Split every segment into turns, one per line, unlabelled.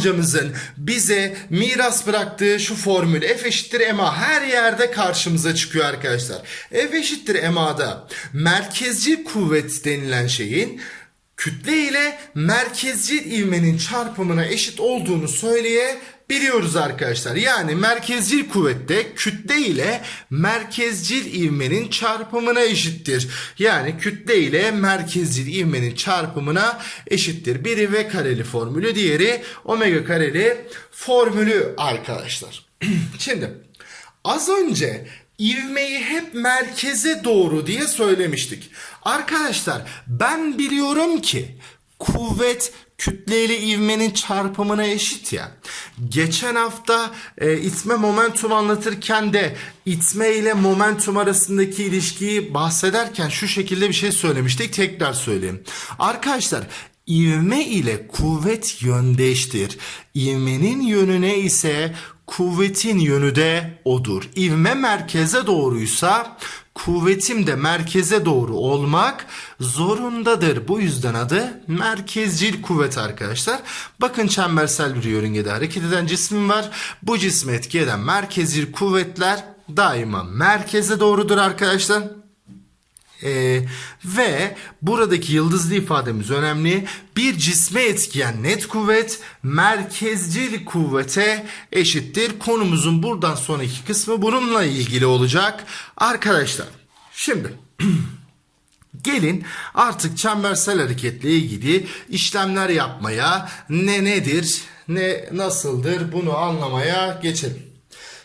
amcamızın bize miras bıraktığı şu formül F eşittir ma her yerde karşımıza çıkıyor arkadaşlar. F eşittir ma'da merkezci kuvvet denilen şeyin kütle ile merkezcil ivmenin çarpımına eşit olduğunu söyleyebiliyoruz arkadaşlar. Yani merkezcil kuvvette kütle ile merkezcil ivmenin çarpımına eşittir. Yani kütle ile merkezcil ivmenin çarpımına eşittir. Biri V kareli formülü, diğeri omega kareli formülü arkadaşlar. Şimdi az önce ivmeyi hep merkeze doğru diye söylemiştik. Arkadaşlar ben biliyorum ki kuvvet kütleyle ivmenin çarpımına eşit ya. Geçen hafta e, itme momentum anlatırken de itme ile momentum arasındaki ilişkiyi bahsederken şu şekilde bir şey söylemiştik. Tekrar söyleyeyim. Arkadaşlar ivme ile kuvvet yöndeştir. İvmenin yönüne ise kuvvetin yönü de odur. İvme merkeze doğruysa kuvvetim de merkeze doğru olmak zorundadır. Bu yüzden adı merkezcil kuvvet arkadaşlar. Bakın çembersel bir yörüngede hareket eden cismim var. Bu cismi etki eden merkezcil kuvvetler daima merkeze doğrudur arkadaşlar. Ee, ve buradaki yıldızlı ifademiz önemli. Bir cisme etkiyen net kuvvet merkezcil kuvvete eşittir. Konumuzun buradan sonraki kısmı bununla ilgili olacak. Arkadaşlar şimdi Gelin artık çembersel hareketle ilgili işlemler yapmaya ne nedir ne nasıldır bunu anlamaya geçelim.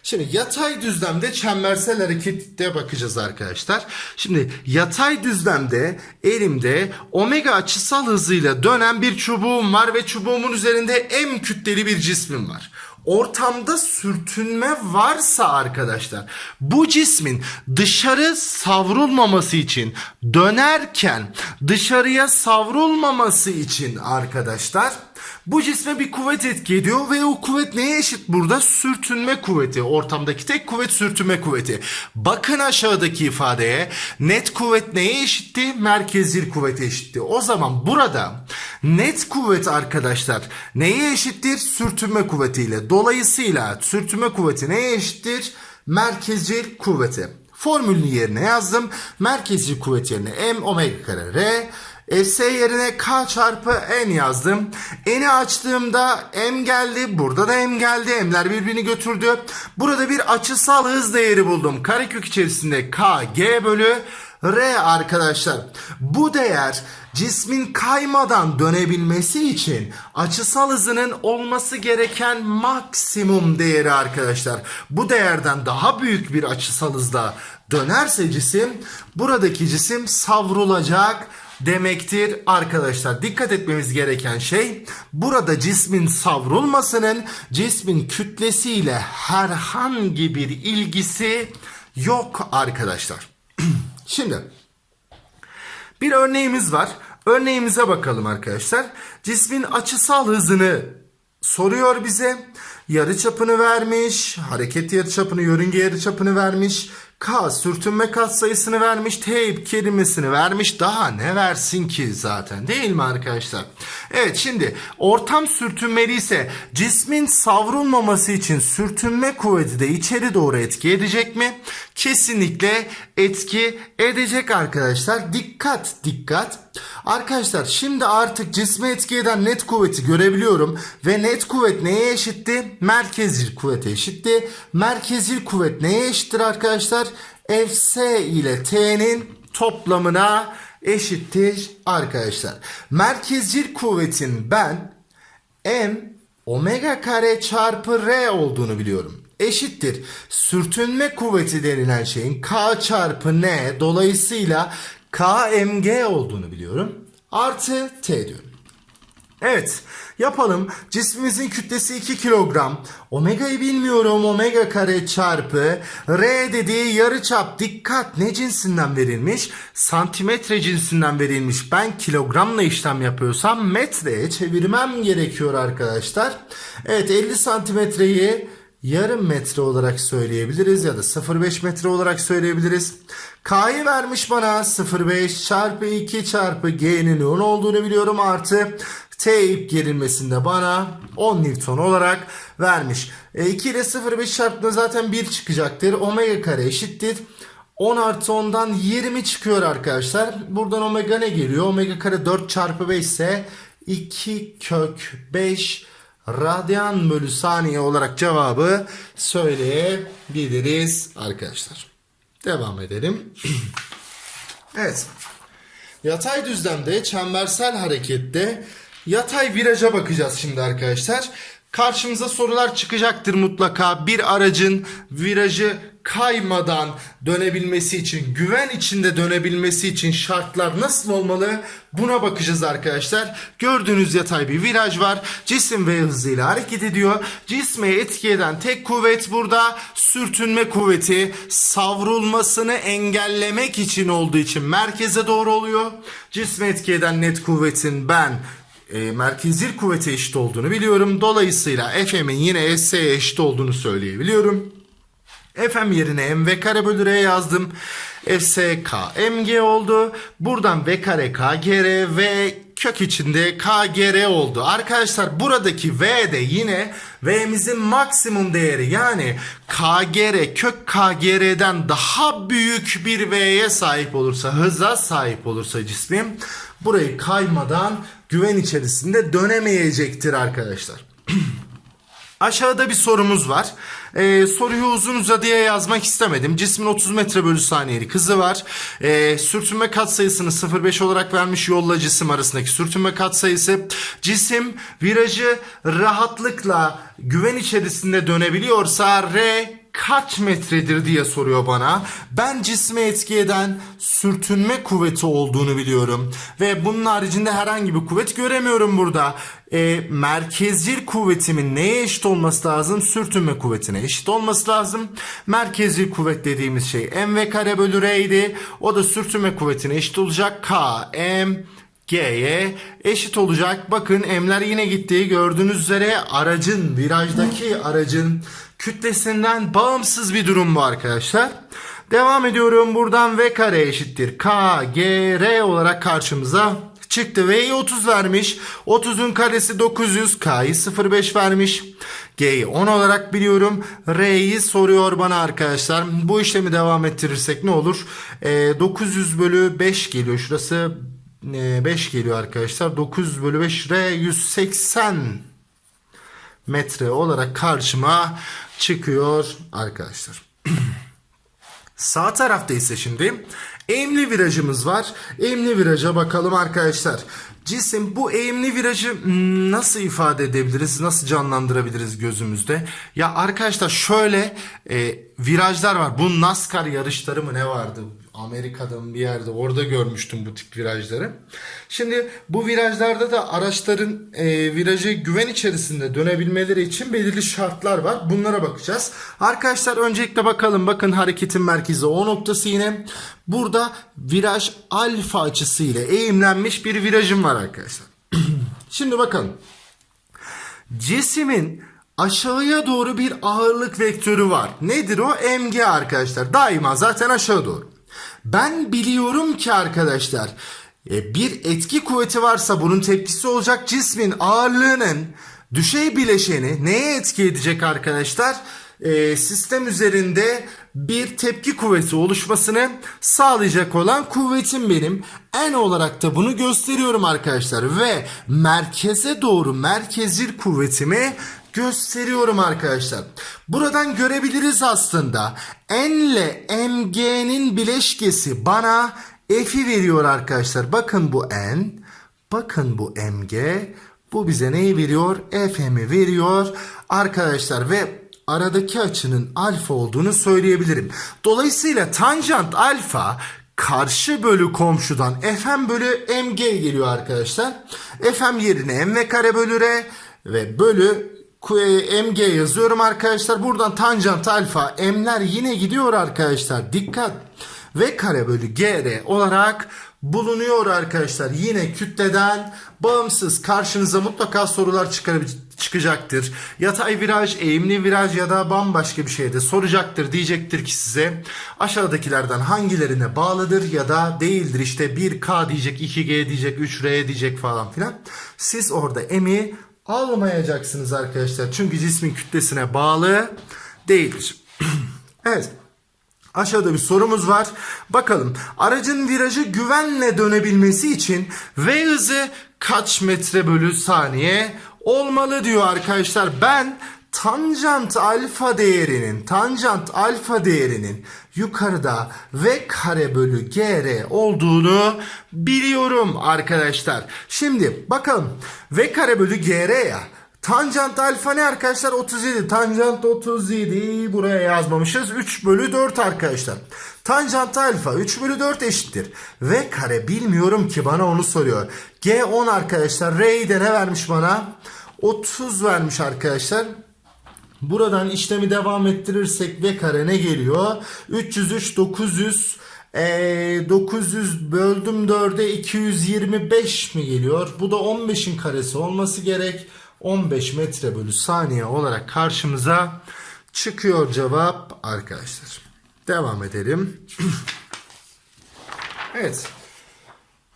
Şimdi yatay düzlemde çembersel harekette bakacağız arkadaşlar. Şimdi yatay düzlemde elimde omega açısal hızıyla dönen bir çubuğum var ve çubuğumun üzerinde M kütleli bir cismim var. Ortamda sürtünme varsa arkadaşlar bu cismin dışarı savrulmaması için dönerken dışarıya savrulmaması için arkadaşlar bu cisme bir kuvvet etki ediyor ve o kuvvet neye eşit burada? Sürtünme kuvveti. Ortamdaki tek kuvvet sürtünme kuvveti. Bakın aşağıdaki ifadeye net kuvvet neye eşitti? Merkezil kuvvete eşitti. O zaman burada net kuvvet arkadaşlar neye eşittir? Sürtünme kuvvetiyle. Dolayısıyla sürtünme kuvveti neye eşittir? Merkezil kuvveti. Formülünü yerine yazdım. Merkezil kuvvet yerine m omega kare r S yerine K çarpı N yazdım. N'i açtığımda M geldi. Burada da M geldi. M'ler birbirini götürdü. Burada bir açısal hız değeri buldum. Karekök içerisinde K, G bölü R arkadaşlar. Bu değer cismin kaymadan dönebilmesi için açısal hızının olması gereken maksimum değeri arkadaşlar. Bu değerden daha büyük bir açısal hızla dönerse cisim buradaki cisim savrulacak demektir arkadaşlar. Dikkat etmemiz gereken şey burada cismin savrulmasının cismin kütlesiyle herhangi bir ilgisi yok arkadaşlar. Şimdi bir örneğimiz var. Örneğimize bakalım arkadaşlar. Cismin açısal hızını soruyor bize. Yarı çapını vermiş, hareket yarı çapını, yörünge yarı çapını vermiş. K sürtünme katsayısını vermiş, T kelimesini vermiş. Daha ne versin ki zaten değil mi arkadaşlar? Evet şimdi ortam sürtünmeli ise cismin savrulmaması için sürtünme kuvveti de içeri doğru etki edecek mi? Kesinlikle etki edecek arkadaşlar. Dikkat dikkat. Arkadaşlar şimdi artık cisme etki eden net kuvveti görebiliyorum. Ve net kuvvet neye eşitti? Merkezil kuvvete eşitti. Merkezil kuvvet neye eşittir arkadaşlar? Fs ile T'nin toplamına eşittir arkadaşlar. Merkezcil kuvvetin ben M omega kare çarpı R olduğunu biliyorum. Eşittir. Sürtünme kuvveti denilen şeyin K çarpı N dolayısıyla KMG olduğunu biliyorum. Artı T diyorum. Evet yapalım. Cismimizin kütlesi 2 kilogram. Omega'yı bilmiyorum. Omega kare çarpı R dediği yarıçap. Dikkat ne cinsinden verilmiş? Santimetre cinsinden verilmiş. Ben kilogramla işlem yapıyorsam metreye çevirmem gerekiyor arkadaşlar. Evet 50 santimetreyi yarım metre olarak söyleyebiliriz ya da 0,5 metre olarak söyleyebiliriz. K'yı vermiş bana 0,5 çarpı 2 çarpı G'nin 10 olduğunu biliyorum artı T ip gerilmesinde bana 10 Newton olarak vermiş. E, 2 ile 0,5 çarptığında zaten 1 çıkacaktır. Omega kare eşittir. 10 artı 10'dan 20 çıkıyor arkadaşlar. Buradan omega ne geliyor? Omega kare 4 çarpı 5 ise 2 kök 5 radyan bölü saniye olarak cevabı söyleyebiliriz arkadaşlar. Devam edelim. evet. Yatay düzlemde çembersel harekette yatay viraja bakacağız şimdi arkadaşlar. Karşımıza sorular çıkacaktır mutlaka. Bir aracın virajı kaymadan dönebilmesi için, güven içinde dönebilmesi için şartlar nasıl olmalı? Buna bakacağız arkadaşlar. Gördüğünüz yatay bir viraj var. Cisim ve hızıyla hareket ediyor. Cisme etki eden tek kuvvet burada sürtünme kuvveti savrulmasını engellemek için olduğu için merkeze doğru oluyor. Cisme etki eden net kuvvetin ben e, merkezil kuvvete eşit olduğunu biliyorum. Dolayısıyla Fm'in yine S'ye eşit olduğunu söyleyebiliyorum. Fm yerine mv kare bölü r yazdım. Fsk mg oldu. Buradan v kare kgr ve kök içinde kgr oldu. Arkadaşlar buradaki v de yine v'mizin maksimum değeri yani kgr kök kgr'den daha büyük bir v'ye sahip olursa hıza sahip olursa cismim burayı kaymadan güven içerisinde dönemeyecektir arkadaşlar. Aşağıda bir sorumuz var. Ee, soruyu uzun uzadıya yazmak istemedim. Cismin 30 metre bölü saniyelik hızı var. Ee, sürtünme katsayısını 0,5 olarak vermiş yolla cisim arasındaki sürtünme katsayısı. Cisim virajı rahatlıkla güven içerisinde dönebiliyorsa R kaç metredir diye soruyor bana. Ben cisme etki eden sürtünme kuvveti olduğunu biliyorum. Ve bunun haricinde herhangi bir kuvvet göremiyorum burada. E, merkezcil kuvvetimin neye eşit olması lazım? Sürtünme kuvvetine eşit olması lazım. Merkezcil kuvvet dediğimiz şey mv kare bölü r'ydi. O da sürtünme kuvvetine eşit olacak. K, m, G'ye eşit olacak. Bakın M'ler yine gitti. Gördüğünüz üzere aracın, virajdaki aracın kütlesinden bağımsız bir durum bu arkadaşlar. Devam ediyorum. Buradan V kare eşittir. K, G, R olarak karşımıza çıktı. V'yi 30 vermiş. 30'un karesi 900. K'yı 0,5 vermiş. G'yi 10 olarak biliyorum. R'yi soruyor bana arkadaşlar. Bu işlemi devam ettirirsek ne olur? Ee, 900 bölü 5 geliyor. Şurası 5 geliyor arkadaşlar. 900 bölü 5 R 180 metre olarak karşıma çıkıyor arkadaşlar. Sağ tarafta ise şimdi eğimli virajımız var. Eğimli viraja bakalım arkadaşlar. Cisim bu eğimli virajı hmm, nasıl ifade edebiliriz? Nasıl canlandırabiliriz gözümüzde? Ya arkadaşlar şöyle e, virajlar var. Bu NASCAR yarışları mı ne vardı? Amerika'da mı bir yerde orada görmüştüm bu tip virajları. Şimdi bu virajlarda da araçların e, virajı güven içerisinde dönebilmeleri için belirli şartlar var. Bunlara bakacağız. Arkadaşlar öncelikle bakalım. Bakın hareketin merkezi O noktası yine. Burada viraj alfa açısı ile eğimlenmiş bir virajım var arkadaşlar. Şimdi bakalım. Cismin aşağıya doğru bir ağırlık vektörü var. Nedir o? mg arkadaşlar. Daima zaten aşağı doğru. Ben biliyorum ki arkadaşlar e, bir etki kuvveti varsa bunun tepkisi olacak cismin ağırlığının düşey bileşeni neye etki edecek arkadaşlar? E, sistem üzerinde bir tepki kuvveti oluşmasını sağlayacak olan kuvvetim benim. N olarak da bunu gösteriyorum arkadaşlar ve merkeze doğru merkezcil kuvvetimi gösteriyorum arkadaşlar. Buradan görebiliriz aslında. N ile mg'nin bileşkesi bana f'i veriyor arkadaşlar. Bakın bu n, bakın bu mg. Bu bize neyi veriyor? fm'i veriyor arkadaşlar ve aradaki açının alfa olduğunu söyleyebilirim. Dolayısıyla tanjant alfa karşı bölü komşudan fm bölü mg geliyor arkadaşlar. fm yerine mv kare bölü r ve bölü mg yazıyorum arkadaşlar. Buradan tanjant alfa m'ler yine gidiyor arkadaşlar. Dikkat. V kare bölü gr olarak bulunuyor arkadaşlar. Yine kütleden bağımsız karşınıza mutlaka sorular çıkacaktır. Yatay viraj, eğimli viraj ya da bambaşka bir şeyde soracaktır. Diyecektir ki size aşağıdakilerden hangilerine bağlıdır ya da değildir. İşte 1K diyecek, 2G diyecek, 3R diyecek falan filan. Siz orada emi almayacaksınız arkadaşlar. Çünkü cismin kütlesine bağlı değildir. evet. Aşağıda bir sorumuz var. Bakalım aracın virajı güvenle dönebilmesi için V hızı kaç metre bölü saniye olmalı diyor arkadaşlar. Ben tanjant alfa değerinin tanjant alfa değerinin yukarıda V kare bölü GR olduğunu biliyorum arkadaşlar. Şimdi bakalım V kare bölü GR ya. Tanjant alfa ne arkadaşlar? 37. Tanjant 37. Buraya yazmamışız. 3 bölü 4 arkadaşlar. Tanjant alfa 3 bölü 4 eşittir. V kare bilmiyorum ki bana onu soruyor. G 10 arkadaşlar. R'yi de ne vermiş bana? 30 vermiş arkadaşlar. Buradan işlemi devam ettirirsek V kare ne geliyor? 303 900 ee, 900 böldüm 4'e 225 mi geliyor? Bu da 15'in karesi olması gerek. 15 metre bölü saniye olarak karşımıza çıkıyor cevap arkadaşlar. Devam edelim. evet.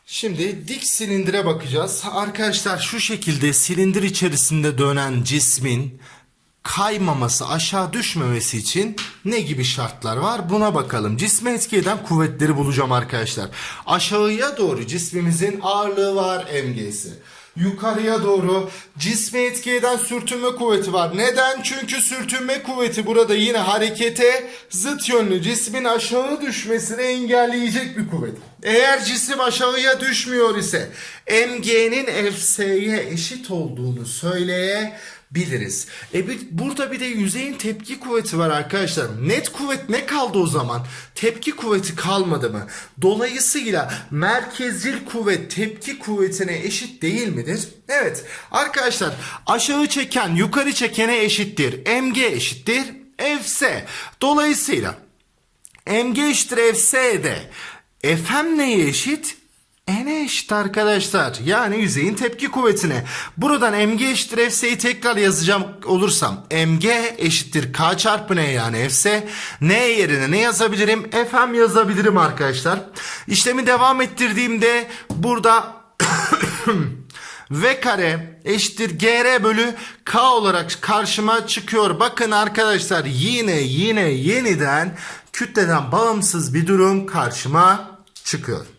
Şimdi dik silindire bakacağız. Arkadaşlar şu şekilde silindir içerisinde dönen cismin kaymaması, aşağı düşmemesi için ne gibi şartlar var? Buna bakalım. Cisme etki eden kuvvetleri bulacağım arkadaşlar. Aşağıya doğru cismimizin ağırlığı var MG'si. Yukarıya doğru cisme etki eden sürtünme kuvveti var. Neden? Çünkü sürtünme kuvveti burada yine harekete zıt yönlü cismin aşağı düşmesini engelleyecek bir kuvvet. Eğer cisim aşağıya düşmüyor ise MG'nin Fs'ye eşit olduğunu söyleyebiliriz. E bir, burada bir de yüzeyin tepki kuvveti var arkadaşlar. Net kuvvet ne kaldı o zaman? Tepki kuvveti kalmadı mı? Dolayısıyla merkezcil kuvvet tepki kuvvetine eşit değil midir? Evet. Arkadaşlar aşağı çeken yukarı çekene eşittir. MG eşittir. Fs. Dolayısıyla MG eşittir Fs'de Fm neye eşit? N'e eşit arkadaşlar. Yani yüzeyin tepki kuvvetine. Buradan mg eşittir fs'yi tekrar yazacağım olursam. mg eşittir k çarpı n yani fs. n yerine ne yazabilirim? fm yazabilirim arkadaşlar. İşlemi devam ettirdiğimde burada v kare eşittir gr bölü k olarak karşıma çıkıyor. Bakın arkadaşlar yine yine yeniden kütleden bağımsız bir durum karşıma çıkıyor.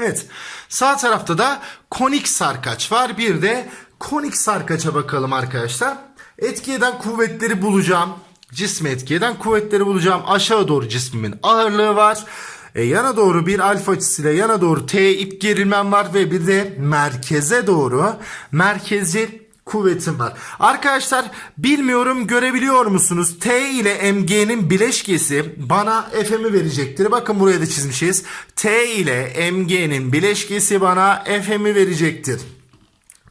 Evet. Sağ tarafta da konik sarkaç var. Bir de konik sarkaça bakalım arkadaşlar. Etki eden kuvvetleri bulacağım. Cismi etki eden kuvvetleri bulacağım. Aşağı doğru cismimin ağırlığı var. E, yana doğru bir alfa açısıyla yana doğru T ip gerilmem var ve bir de merkeze doğru merkezi kuvvetim var. Arkadaşlar bilmiyorum görebiliyor musunuz? T ile MG'nin bileşkesi bana F'mi verecektir. Bakın buraya da çizmişiz. T ile MG'nin bileşkesi bana F'mi verecektir.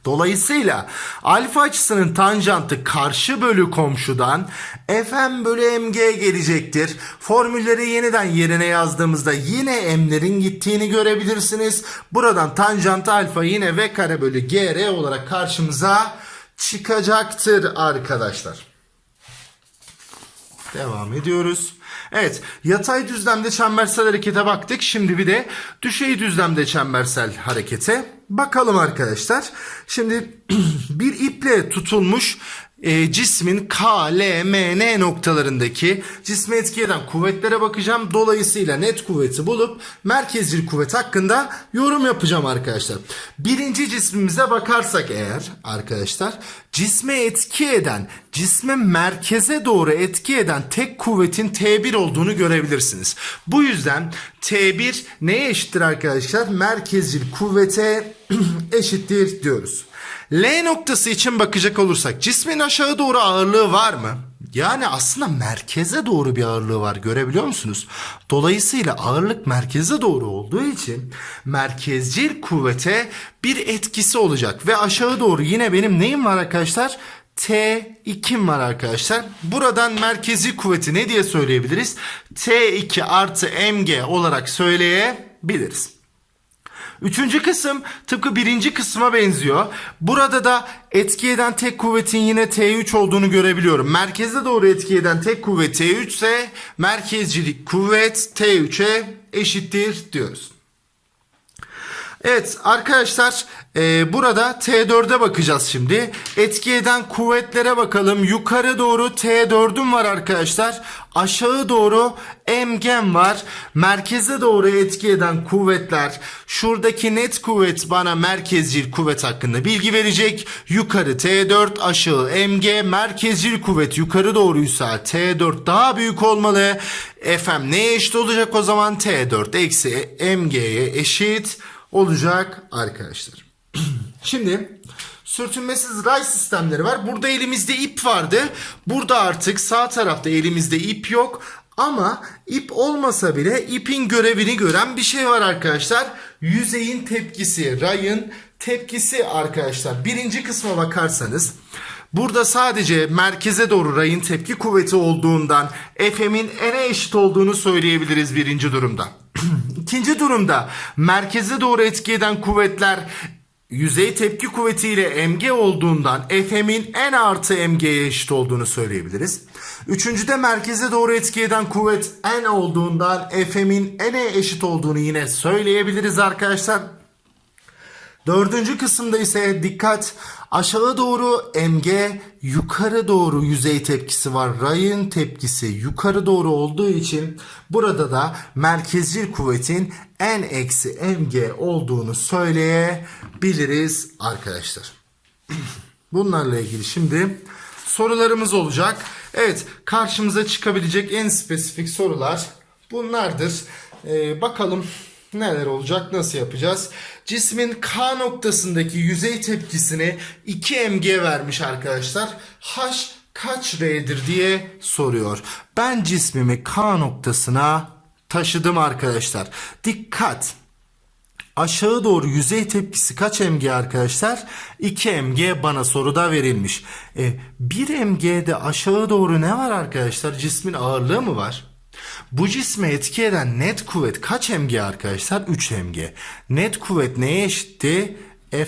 Dolayısıyla alfa açısının tanjantı karşı bölü komşudan fm bölü mg gelecektir. Formülleri yeniden yerine yazdığımızda yine m'lerin gittiğini görebilirsiniz. Buradan tanjant alfa yine v kare bölü gr olarak karşımıza çıkacaktır arkadaşlar. Devam ediyoruz. Evet yatay düzlemde çembersel harekete baktık. Şimdi bir de düşey düzlemde çembersel harekete bakalım arkadaşlar. Şimdi bir iple tutulmuş e, cismin K, L, M, N noktalarındaki cisme etki eden kuvvetlere bakacağım. Dolayısıyla net kuvveti bulup merkezcil kuvvet hakkında yorum yapacağım arkadaşlar. Birinci cismimize bakarsak eğer arkadaşlar cisme etki eden, cisme merkeze doğru etki eden tek kuvvetin T1 olduğunu görebilirsiniz. Bu yüzden T1 neye eşittir arkadaşlar? Merkezcil kuvvete eşittir diyoruz. L noktası için bakacak olursak cismin aşağı doğru ağırlığı var mı? Yani aslında merkeze doğru bir ağırlığı var görebiliyor musunuz? Dolayısıyla ağırlık merkeze doğru olduğu için merkezcil kuvvete bir etkisi olacak. Ve aşağı doğru yine benim neyim var arkadaşlar? T2 var arkadaşlar. Buradan merkezi kuvveti ne diye söyleyebiliriz? T2 artı mg olarak söyleyebiliriz. Üçüncü kısım tıpkı birinci kısma benziyor. Burada da etki eden tek kuvvetin yine T3 olduğunu görebiliyorum. Merkeze doğru etki eden tek kuvvet T3 ise merkezcilik kuvvet T3'e eşittir diyoruz. Evet arkadaşlar e, burada T4'e bakacağız şimdi. Etki eden kuvvetlere bakalım. Yukarı doğru T4'üm var arkadaşlar. Aşağı doğru MG'm var. Merkeze doğru etki eden kuvvetler. Şuradaki net kuvvet bana merkezcil kuvvet hakkında bilgi verecek. Yukarı T4 aşağı MG merkezcil kuvvet yukarı doğruysa T4 daha büyük olmalı. FM neye eşit olacak o zaman? T4 eksi MG'ye eşit olacak arkadaşlar. Şimdi sürtünmesiz ray sistemleri var. Burada elimizde ip vardı. Burada artık sağ tarafta elimizde ip yok. Ama ip olmasa bile ipin görevini gören bir şey var arkadaşlar. Yüzeyin tepkisi, rayın tepkisi arkadaşlar. Birinci kısma bakarsanız Burada sadece merkeze doğru rayın tepki kuvveti olduğundan FM'in n'e eşit olduğunu söyleyebiliriz birinci durumda. İkinci durumda merkeze doğru etki eden kuvvetler yüzey tepki kuvvetiyle mg olduğundan FM'in n artı mg'ye eşit olduğunu söyleyebiliriz. Üçüncüde merkeze doğru etki eden kuvvet n olduğundan FM'in n'e eşit olduğunu yine söyleyebiliriz arkadaşlar. Dördüncü kısımda ise dikkat aşağı doğru mg yukarı doğru yüzey tepkisi var. Rayın tepkisi yukarı doğru olduğu için burada da merkezcil kuvvetin n eksi mg olduğunu söyleyebiliriz arkadaşlar. Bunlarla ilgili şimdi sorularımız olacak. Evet karşımıza çıkabilecek en spesifik sorular bunlardır. Ee, bakalım neler olacak nasıl yapacağız? Cismin K noktasındaki yüzey tepkisini 2 mg vermiş arkadaşlar. H kaç R'dir diye soruyor. Ben cismimi K noktasına taşıdım arkadaşlar. Dikkat! Aşağı doğru yüzey tepkisi kaç mg arkadaşlar? 2 mg bana soruda verilmiş. E, 1 mg'de aşağı doğru ne var arkadaşlar? Cismin ağırlığı mı var? Bu cisme etki eden net kuvvet kaç mg arkadaşlar? 3 mg. Net kuvvet neye eşitti?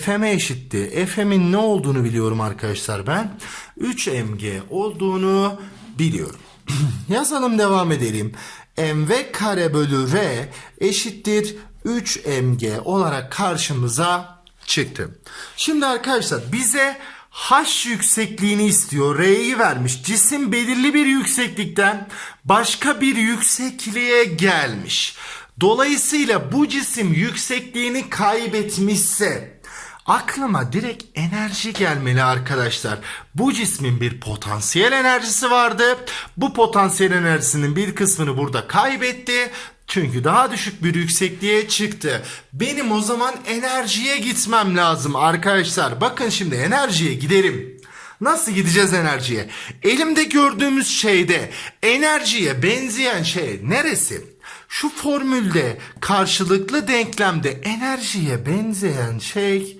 Fm'e eşitti. Fm'in ne olduğunu biliyorum arkadaşlar ben. 3 mg olduğunu biliyorum. Yazalım devam edelim. mv kare bölü r eşittir 3 mg olarak karşımıza çıktı. Şimdi arkadaşlar bize H yüksekliğini istiyor. R'yi vermiş. Cisim belirli bir yükseklikten başka bir yüksekliğe gelmiş. Dolayısıyla bu cisim yüksekliğini kaybetmişse aklıma direkt enerji gelmeli arkadaşlar. Bu cismin bir potansiyel enerjisi vardı. Bu potansiyel enerjisinin bir kısmını burada kaybetti. Çünkü daha düşük bir yüksekliğe çıktı. Benim o zaman enerjiye gitmem lazım arkadaşlar. Bakın şimdi enerjiye giderim. Nasıl gideceğiz enerjiye? Elimde gördüğümüz şeyde enerjiye benzeyen şey neresi? Şu formülde karşılıklı denklemde enerjiye benzeyen şey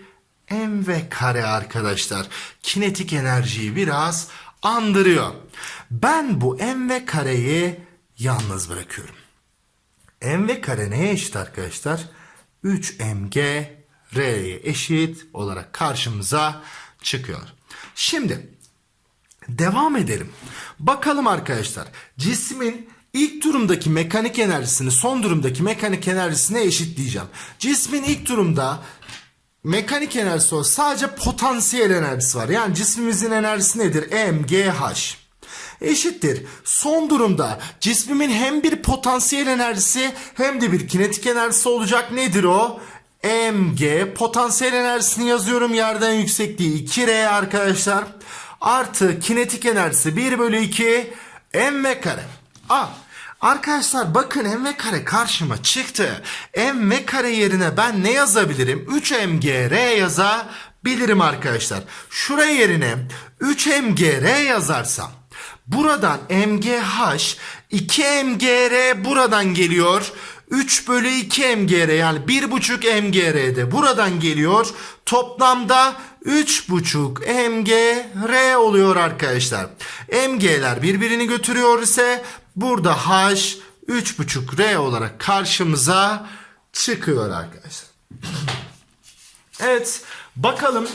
mv kare arkadaşlar. Kinetik enerjiyi biraz andırıyor. Ben bu mv kareyi yalnız bırakıyorum. Mv kare neye eşit arkadaşlar? 3 mg r'ye eşit olarak karşımıza çıkıyor. Şimdi devam edelim. Bakalım arkadaşlar cismin ilk durumdaki mekanik enerjisini son durumdaki mekanik enerjisine eşitleyeceğim. Cismin ilk durumda mekanik enerjisi o sadece potansiyel enerjisi var. Yani cismimizin enerjisi nedir? mgh eşittir. Son durumda cismimin hem bir potansiyel enerjisi hem de bir kinetik enerjisi olacak. Nedir o? mg potansiyel enerjisini yazıyorum yerden yüksekliği 2r arkadaşlar. Artı kinetik enerjisi 1 bölü 2 mv kare. A. Arkadaşlar bakın mv kare karşıma çıktı. mv kare yerine ben ne yazabilirim? 3 mgr yazabilirim arkadaşlar. Şuraya yerine 3 mgr yazarsam Buradan MGH 2 MGR buradan geliyor. 3 bölü 2 MGR yani 1,5 MGR'de buradan geliyor. Toplamda 3,5 MGR oluyor arkadaşlar. MG'ler birbirini götürüyor ise burada H 3,5 R olarak karşımıza çıkıyor arkadaşlar. Evet bakalım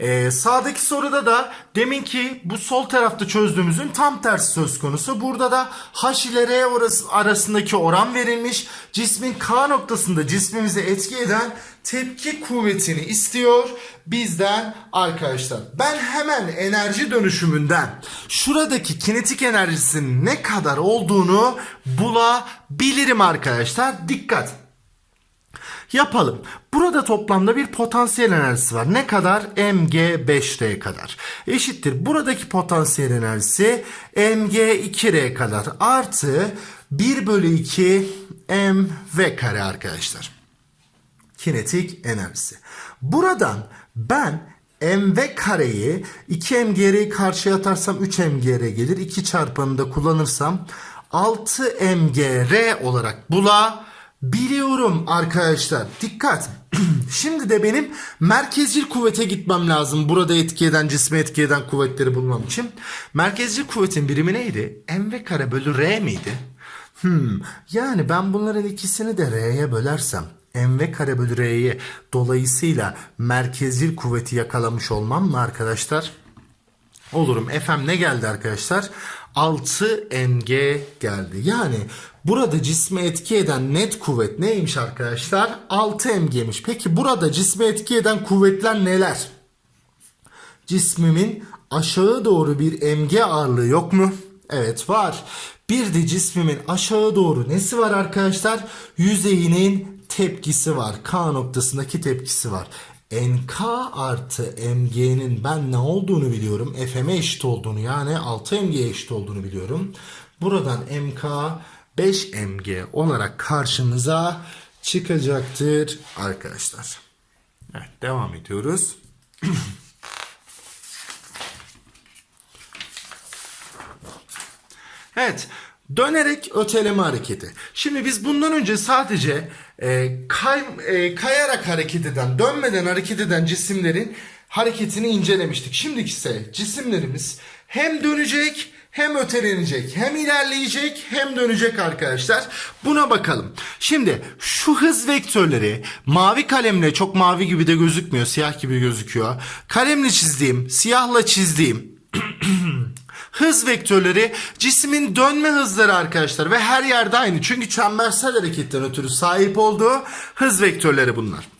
Ee, sağdaki soruda da deminki bu sol tarafta çözdüğümüzün tam tersi söz konusu. Burada da H ile R arasındaki oran verilmiş. Cismin K noktasında cismimize etki eden tepki kuvvetini istiyor bizden arkadaşlar. Ben hemen enerji dönüşümünden şuradaki kinetik enerjisinin ne kadar olduğunu bulabilirim arkadaşlar. Dikkat. Yapalım. Burada toplamda bir potansiyel enerjisi var. Ne kadar? mg5r kadar. Eşittir. Buradaki potansiyel enerjisi mg2r kadar. Artı 1 bölü 2 mv kare arkadaşlar. Kinetik enerjisi. Buradan ben mv kareyi 2 mgr'yi karşıya atarsam 3 mgr gelir. 2 çarpanını kullanırsam 6 mgr olarak bulabiliyorum arkadaşlar. Dikkat. Şimdi de benim merkezcil kuvvete gitmem lazım. Burada etki eden, cisme etki eden kuvvetleri bulmam için. Merkezcil kuvvetin birimi neydi? mv kare bölü r miydi? Hmm, yani ben bunların ikisini de R'ye bölersem mv kare bölü R'yi dolayısıyla merkezcil kuvveti yakalamış olmam mı arkadaşlar? Olurum. Fm ne geldi arkadaşlar? 6 mg geldi. Yani burada cisme etki eden net kuvvet neymiş arkadaşlar? 6 mg'miş. Peki burada cisme etki eden kuvvetler neler? cismimin aşağı doğru bir mg ağırlığı yok mu? Evet var. Bir de cismimin aşağı doğru nesi var arkadaşlar? Yüzeyinin tepkisi var. K noktasındaki tepkisi var. NK artı mg'nin ben ne olduğunu biliyorum. Fm'e eşit olduğunu yani 6 mg'ye eşit olduğunu biliyorum. Buradan mk 5 mg olarak karşımıza çıkacaktır arkadaşlar. Evet devam ediyoruz. Evet. Dönerek öteleme hareketi. Şimdi biz bundan önce sadece e, kay, e, kayarak hareket eden, dönmeden hareket eden cisimlerin hareketini incelemiştik. Şimdi ise cisimlerimiz hem dönecek hem ötelenecek, hem ilerleyecek hem dönecek arkadaşlar. Buna bakalım. Şimdi şu hız vektörleri mavi kalemle çok mavi gibi de gözükmüyor, siyah gibi gözüküyor. Kalemle çizdiğim, siyahla çizdiğim Hız vektörleri cismin dönme hızları arkadaşlar ve her yerde aynı. Çünkü çembersel hareketten ötürü sahip olduğu hız vektörleri bunlar.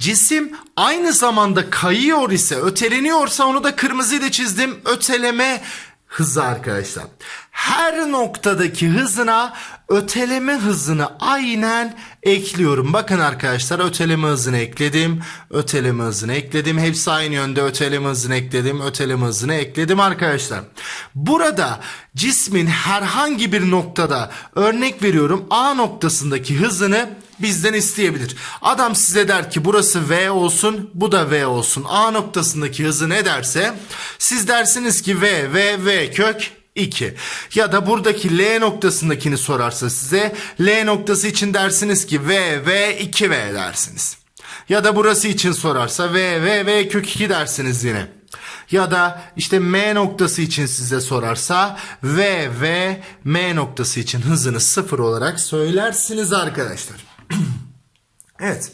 Cisim aynı zamanda kayıyor ise, öteleniyorsa onu da kırmızıyla çizdim. Öteleme hızı arkadaşlar. Her noktadaki hızına öteleme hızını aynen ekliyorum. Bakın arkadaşlar öteleme hızını ekledim. Öteleme hızını ekledim. Hepsi aynı yönde öteleme hızını ekledim. Öteleme hızını ekledim arkadaşlar. Burada cismin herhangi bir noktada örnek veriyorum A noktasındaki hızını bizden isteyebilir. Adam size der ki burası V olsun bu da V olsun. A noktasındaki hızı ne derse siz dersiniz ki V, V, V kök 2. Ya da buradaki L noktasındakini sorarsa size L noktası için dersiniz ki V, V, 2V dersiniz. Ya da burası için sorarsa V, V, V kök 2 dersiniz yine. Ya da işte M noktası için size sorarsa V, V, M noktası için hızını sıfır olarak söylersiniz arkadaşlar. Evet.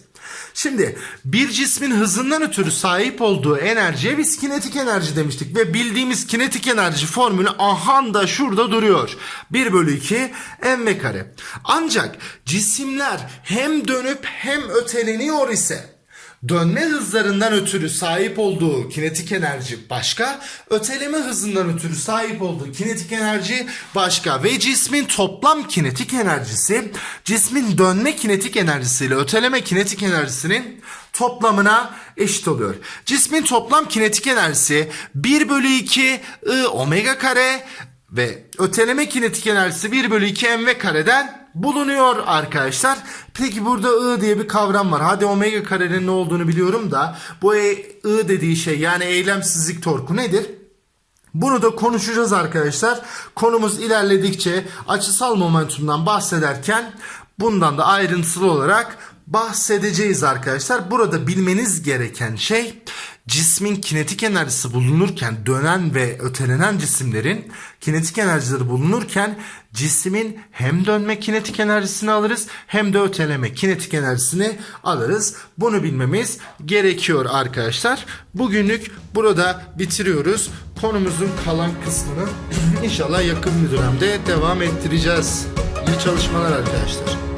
Şimdi bir cismin hızından ötürü sahip olduğu enerjiye biz kinetik enerji demiştik. Ve bildiğimiz kinetik enerji formülü ahan da şurada duruyor. 1 bölü 2 mv kare. Ancak cisimler hem dönüp hem öteleniyor ise dönme hızlarından ötürü sahip olduğu kinetik enerji başka, öteleme hızından ötürü sahip olduğu kinetik enerji başka ve cismin toplam kinetik enerjisi cismin dönme kinetik enerjisiyle öteleme kinetik enerjisinin toplamına eşit oluyor. Cismin toplam kinetik enerjisi 1 bölü 2 I omega kare ve öteleme kinetik enerjisi 1 bölü 2 mv kareden bulunuyor arkadaşlar. Peki burada I diye bir kavram var. Hadi omega karenin ne olduğunu biliyorum da bu e, I dediği şey yani eylemsizlik torku nedir? Bunu da konuşacağız arkadaşlar. Konumuz ilerledikçe açısal momentumdan bahsederken bundan da ayrıntılı olarak bahsedeceğiz arkadaşlar. Burada bilmeniz gereken şey cismin kinetik enerjisi bulunurken dönen ve ötelenen cisimlerin kinetik enerjileri bulunurken cismin hem dönme kinetik enerjisini alırız hem de öteleme kinetik enerjisini alırız. Bunu bilmemiz gerekiyor arkadaşlar. Bugünlük burada bitiriyoruz. Konumuzun kalan kısmını inşallah yakın bir dönemde devam ettireceğiz. İyi çalışmalar arkadaşlar.